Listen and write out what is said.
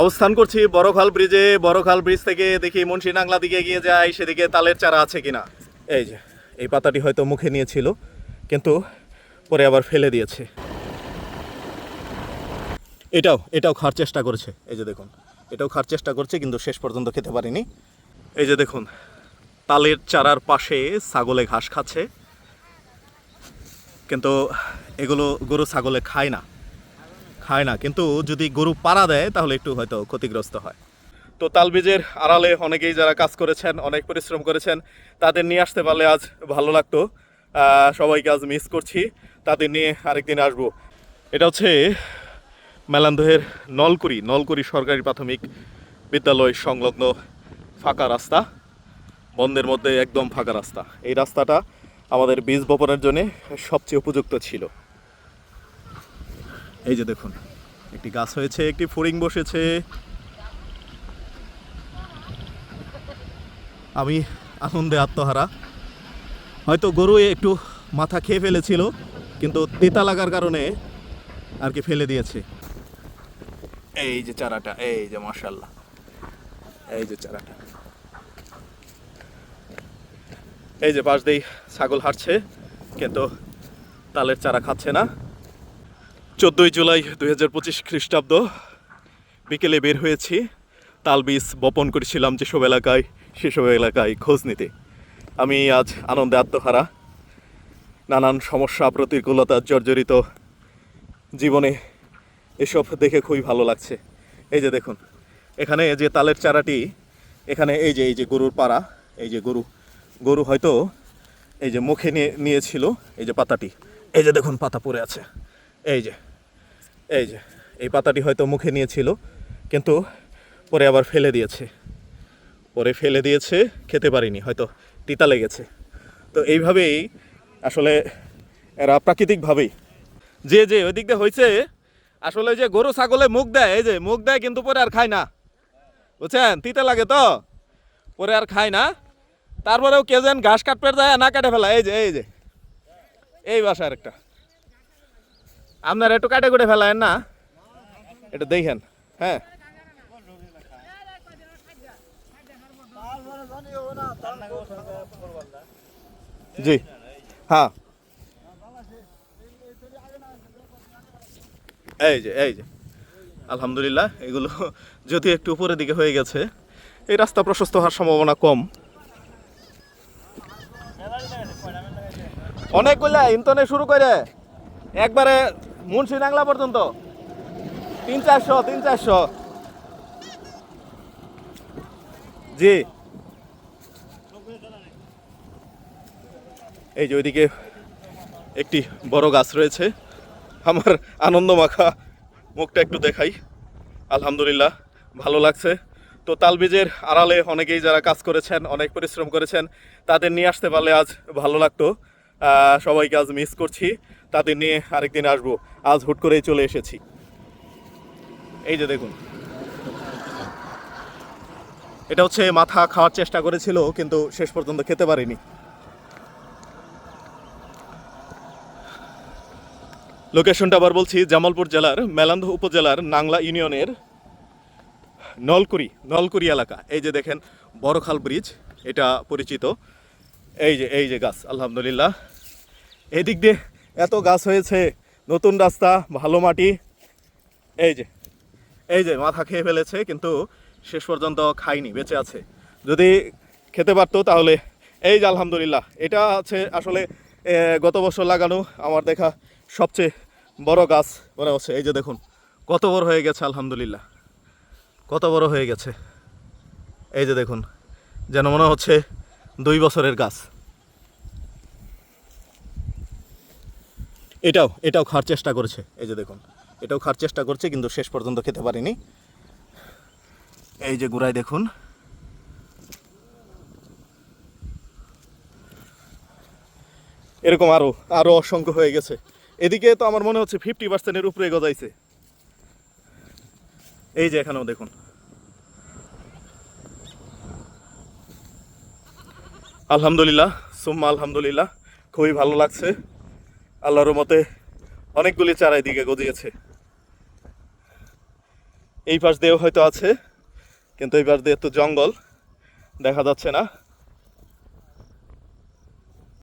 অবস্থান করছি বড়খাল ব্রিজে। বড়খাল ব্রিজ থেকে দেখি মুন্সি নাংলা দিকে গিয়ে যাই সেদিকে তালের চারা আছে কিনা। এই যে, এই পাতাটি হয়তো মুখে নিয়েছিল, কিন্তু পরে আবার ফেলে দিয়েছে। এটাও এটাও খাওয়ার চেষ্টা করেছে। এই যে দেখুন, এটাও খাওয়ার চেষ্টা করছে, কিন্তু শেষ পর্যন্ত খেতে পারিনি। এই যে দেখুন, তালের চারার পাশে ছাগলে ঘাস খাচ্ছে। কিন্তু এগুলো গরু ছাগলে খায় না। খায় না। কিন্তু যদি গরু পাড়া দেয়, তাহলে একটু হয়তো ক্ষতিগ্রস্ত হয়। তো তালবীজের আড়ালে অনেকেই যারা কাজ করেছেন, অনেক পরিশ্রম করেছেন, তাদের নিয়ে আসতে পারলে আজ ভালো লাগতো। সবাইকে আজ মিস করছি। তাদের নিয়ে আরেকদিন আসব। এটা হচ্ছে মেলান্দহের নলকুড়ি নলকুড়ি সরকারি প্রাথমিক বিদ্যালয় সংলগ্ন ফাঁকা রাস্তা। বন্ধের মধ্যে একদম ফাঁকা রাস্তা। এই রাস্তাটা আমাদের বীজ বপনের জন্য সবচেয়ে উপযুক্ত ছিল। এই যে দেখুন, একটি গাছ হয়েছে, একটি ফড়িং বসেছে। আমি আনন্দে আত্মহারা। হয়তো গরু একটু মাথা খেয়ে ফেলেছিল, কিন্তু তেতা লাগার কারণে আর কি ফেলে দিয়েছে। এই যে চারাটা, এই যে মাশাল্লাহ এই যে চারাটা। এই যে পাশ দিয়ে ছাগল হাঁটছে, কিন্তু তালের চারা খাচ্ছে না। চোদ্দোই জুলাই দুই হাজার পঁচিশ খ্রিস্টাব্দ। বিকেলে বের হয়েছি। তাল বীজ বপন করেছিলাম যেসব এলাকায়, সেসব এলাকায় খোঁজ নিতে। আমি আজ আনন্দে আত্মহারা। নানান সমস্যা, প্রতিকূলতা, জর্জরিত জীবনে এসব দেখে খুবই ভালো লাগছে। এই যে দেখুন, এখানে যে তালের চারাটি, এখানে এই যে এই যে গরুর পাড়া, এই যে গরু গরু হয়তো এই যে মুখে নিয়ে, নিয়েছিল এই যে পাতাটি। এই যে দেখুন, পাতা পড়ে আছে। এই যে এই যে, এই পাতাটি হয়তো মুখে নিয়েছিল, কিন্তু পরে আবার ফেলে দিয়েছে। পরে ফেলে দিয়েছে, খেতে পারিনি, হয়তো তিতা লেগেছে। তো এইভাবেই আসলে এরা প্রাকৃতিকভাবেই। যে যে, ওই দিক দিয়ে হয়েছে আসলে যে গরু, ছাগলে মুখ দেয়, এই যে, মুখ দেয়, কিন্তু পরে আর খায় না। বুঝছেন? তিতা লাগে তো। পরে আর খায় না। তারপরেও কে যেন ঘাস কাটপের যায়, না কাটে ফেলা এই যে এই যে। এই বাসার একটা আপনার একটু কাটে কুটে ফেলায় না। এটা দেখেন হ্যাঁ। জি হ্যাঁ। এই যে এই যে। আলহামদুলিল্লাহ, এগুলো যদি একটু উপরের দিকে হয়ে গেছে, এই রাস্তা প্রশস্ত হওয়ার সম্ভাবনা কম। অনেকগুলা ইন্তনে শুরু করে, একবারে মুন্সি নাংলা পর্যন্ত। তিন চারশো তিন চারশো। জি। এই যে ওইদিকে একটি বড় গাছ রয়েছে। আমার আনন্দ মাখা মুখটা একটু দেখাই। আলহামদুলিল্লাহ, ভালো লাগছে। তো তালবীজের আড়ালে অনেকেই যারা কাজ করেছেন, অনেক পরিশ্রম করেছেন, তাদের নিয়ে আসতে পারলে আজ ভালো লাগতো। সবাইকে আজ মিস করছি। তাদের নিয়ে আরেকদিন আসব। আজ হুট করেই চলে এসেছি। এই যে দেখুন। এটা হচ্ছে মাথা খাওয়ার চেষ্টা করেছিল, কিন্তু শেষ পর্যন্ত খেতে পারিনি। লোকেশনটা আবার বলছি, জামালপুর জেলার মেলান্দ উপজেলার নাংলা ইউনিয়নের নলকুড়ি নলকুড়ি এলাকা। এই যে দেখেন, বড়খাল ব্রিজ, এটা পরিচিত। এই যে এই যে গাছ, আলহামদুলিল্লাহ। এদিক দিয়ে এত গাছ হয়েছে, নতুন রাস্তা, ভালো মাটি। এই যে এই যে মাথা খেয়ে ফেলেছে, কিন্তু শেষ পর্যন্ত খাইনি বেঁচে আছে। যদি খেতে পারতো তাহলে, এই যে আলহামদুলিল্লাহ, এটা আছে আসলে গত বছর লাগানো আমার দেখা সবচেয়ে বড় গাছ মনে হচ্ছে। এই যে দেখুন, কত বড় হয়ে গেছে, আলহামদুলিল্লাহ। কত বড় হয়ে গেছে। এই যে দেখুন, যেন মনে হচ্ছে দুই বছরের গাছ। এটাও এটাও খাওয়ার চেষ্টা করেছে। এই যে দেখুন, এটাও খাওয়ার চেষ্টা করছে, কিন্তু শেষ পর্যন্ত খেতে পারিনি। এই যে গুড়াই দেখুন। এরকম আরও আরও অসংখ্য হয়ে গেছে। এদিকে তো আমার মনে হচ্ছে ফিফটি পার্সেন্টের উপরে গজাইছে এই যে এখানেও দেখুন। আলহামদুলিল্লাহ, সুম্মা আলহামদুলিল্লাহ, খুবই ভালো লাগছে। আল্লাহর মতে অনেকগুলি চারা এদিকে গজিয়েছে। এই পাশ দিয়েও হয়তো আছে, কিন্তু এই পাশ দিয়ে তো জঙ্গল দেখা যাচ্ছে না।